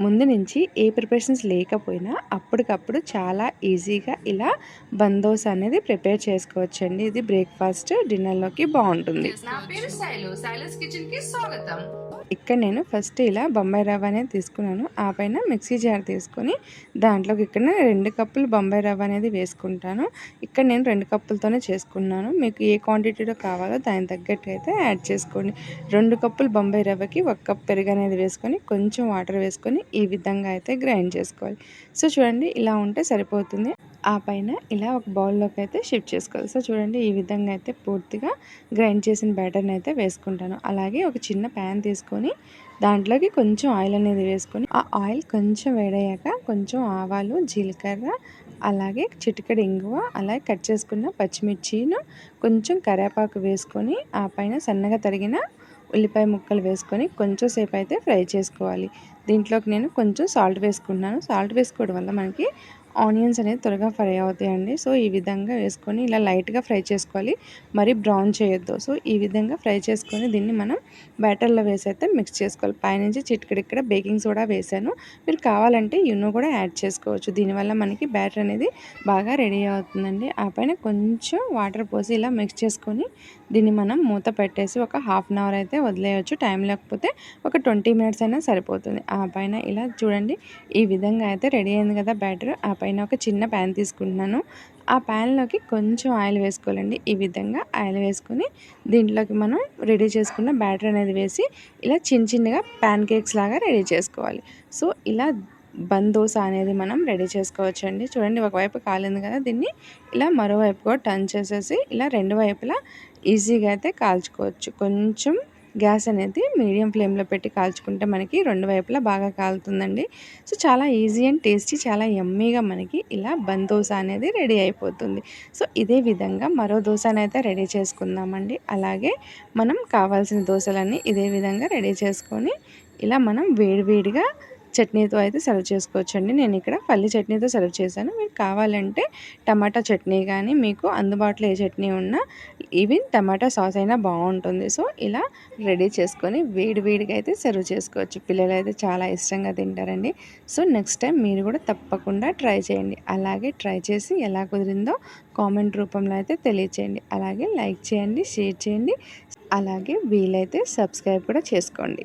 ముందు నుంచి ఏ ప్రిపరేషన్స్ లేకపోయినా అప్పటికప్పుడు చాలా ఈజీగా ఇలా బందోస్ అనేది ప్రిపేర్ చేసుకోవచ్చండి. ఇది బ్రేక్ఫాస్ట్ డిన్నర్లోకి బాగుంటుంది. నా పేరు శైలు. శైలస్ కిచెన్కి స్వాగతం. ఇక్కడ నేను ఫస్ట్ ఇలా బొంబాయి రవ్వ అనేది తీసుకున్నాను. ఆ పైన మిక్సీ జార్ తీసుకొని దాంట్లోకి ఇక్కడ రెండు కప్పులు బొంబాయి రవ్వ అనేది వేసుకుంటాను. ఇక్కడ నేను రెండు కప్పులతోనే చేసుకున్నాను. మీకు ఏ క్వాంటిటీలో కావాలో దాని తగ్గట్టు అయితే యాడ్ చేసుకోండి. రెండు కప్పులు బొంబాయి రవ్వకి ఒక కప్ పెరుగు అనేది వేసుకొని కొంచెం వాటర్ వేసుకొని ఈ విధంగా అయితే గ్రైండ్ చేసుకోవాలి. సో చూడండి ఇలా ఉంటే సరిపోతుంది. ఆ పైన ఇలా ఒక బౌల్లోకి అయితే షిఫ్ట్ చేసుకోవాలి. సో చూడండి ఈ విధంగా అయితే పూర్తిగా గ్రైండ్ చేసిన బ్యాటర్ని అయితే వేసుకుంటాను. అలాగే ఒక చిన్న ప్యాన్ తీసుకొని దాంట్లోకి కొంచెం ఆయిల్ అనేది వేసుకొని ఆ ఆయిల్ కొంచెం వేడయ్యాక కొంచెం ఆవాలు జీలకర్ర అలాగే చిటికెడు ఇంగువ అలాగే కట్ చేసుకున్న పచ్చిమిర్చిను కొంచెం కరేపాకు వేసుకొని ఆ పైన సన్నగా తరిగిన ఉల్లిపాయ ముక్కలు వేసుకొని కొంచెం సేపు అయితే ఫ్రై చేసుకోవాలి. దీంట్లోకి నేను కొంచెం సాల్ట్ వేసుకున్నాను. సాల్ట్ వేసుకోవడం వల్ల మనకి ఆనియన్స్ అనేది త్వరగా ఫ్రై అవుతాయండి. సో ఈ విధంగా వేసుకొని ఇలా లైట్గా ఫ్రై చేసుకోవాలి. మరి బ్రౌన్ చేయొద్దు. సో ఈ విధంగా ఫ్రై చేసుకొని దీన్ని మనం బ్యాటర్లో వేసి అయితే మిక్స్ చేసుకోవాలి. పైనుంచి చిటికెడు బేకింగ్ సోడా వేసాను. మీరు కావాలంటే యూనో కూడా యాడ్ చేసుకోవచ్చు. దీనివల్ల మనకి బ్యాటర్ అనేది బాగా రెడీ అవుతుందండి. ఆ పైన కొంచెం వాటర్ పోసి ఇలా మిక్స్ చేసుకొని దీన్ని మనం మూత పెట్టేసి ఒక హాఫ్ అన్ అవర్ అయితే వదిలేయచ్చు. టైం లేకపోతే ఒక ట్వంటీ మినిట్స్ అయినా సరిపోతుంది. ఆ పైన ఇలా చూడండి. ఈ విధంగా అయితే రెడీ అయింది కదా బ్యాటర్. ఆ పైన ఒక చిన్న ప్యాన్ తీసుకుంటున్నాను. ఆ ప్యాన్లోకి కొంచెం ఆయిల్ వేసుకోవాలండి. ఈ విధంగా ఆయిల్ వేసుకొని దీంట్లోకి మనం రెడీ చేసుకున్న బ్యాటర్ అనేది వేసి ఇలా చిన్న చిన్నగా ప్యాన్ కేక్స్ లాగా రెడీ చేసుకోవాలి. సో ఇలా బందోస అనేది మనం రెడీ చేసుకోవచ్చు అండి చూడండి ఒకవైపు కాలింది కదా దీన్ని. ఇలా మరోవైపు కూడా టర్న్ చేసేసి ఇలా రెండు వైపులా ఈజీగా అయితే కాల్చుకోవచ్చు. కొంచెం గ్యాస్ అనేది మీడియం ఫ్లేమ్లో పెట్టి కాల్చుకుంటే మనకి రెండు వైపులా బాగా కాలుతుందండి. సో చాలా ఈజీ అండ్ టేస్టీ చాలా ఎమ్మీగా మనకి ఇలా బన్ దోశ అనేది రెడీ అయిపోతుంది. సో ఇదే విధంగా మరో దోశనైతే రెడీ చేసుకుందామండి. అలాగే మనం కావాల్సిన దోశలన్నీ ఇదే విధంగా రెడీ చేసుకొని ఇలా మనం వేడివేడిగా చట్నీతో అయితే సర్వ్ చేసుకోవచ్చండి. నేను ఇక్కడ పల్లి చట్నీతో సర్వ్ చేశాను. మీకు కావాలంటే టమాటా చట్నీ కానీ మీకు అందుబాటులో ఏ చట్నీ ఉన్నా ఈవెన్ టమాటా సాస్ అయినా బాగుంటుంది. సో ఇలా రెడీ చేసుకొని వేడి వేడిగా అయితే సర్వ్ చేసుకోవచ్చు. పిల్లలు అయితే చాలా ఇష్టంగా తింటారండి. సో నెక్స్ట్ టైం మీరు కూడా తప్పకుండా ట్రై చేయండి. అలాగే ట్రై చేసి ఎలా కుదిరిందో కామెంట్ రూపంలో అయితే తెలియచేయండి. అలాగే లైక్ చేయండి షేర్ చేయండి. అలాగే వీలైతే సబ్స్క్రైబ్ కూడా చేసుకోండి.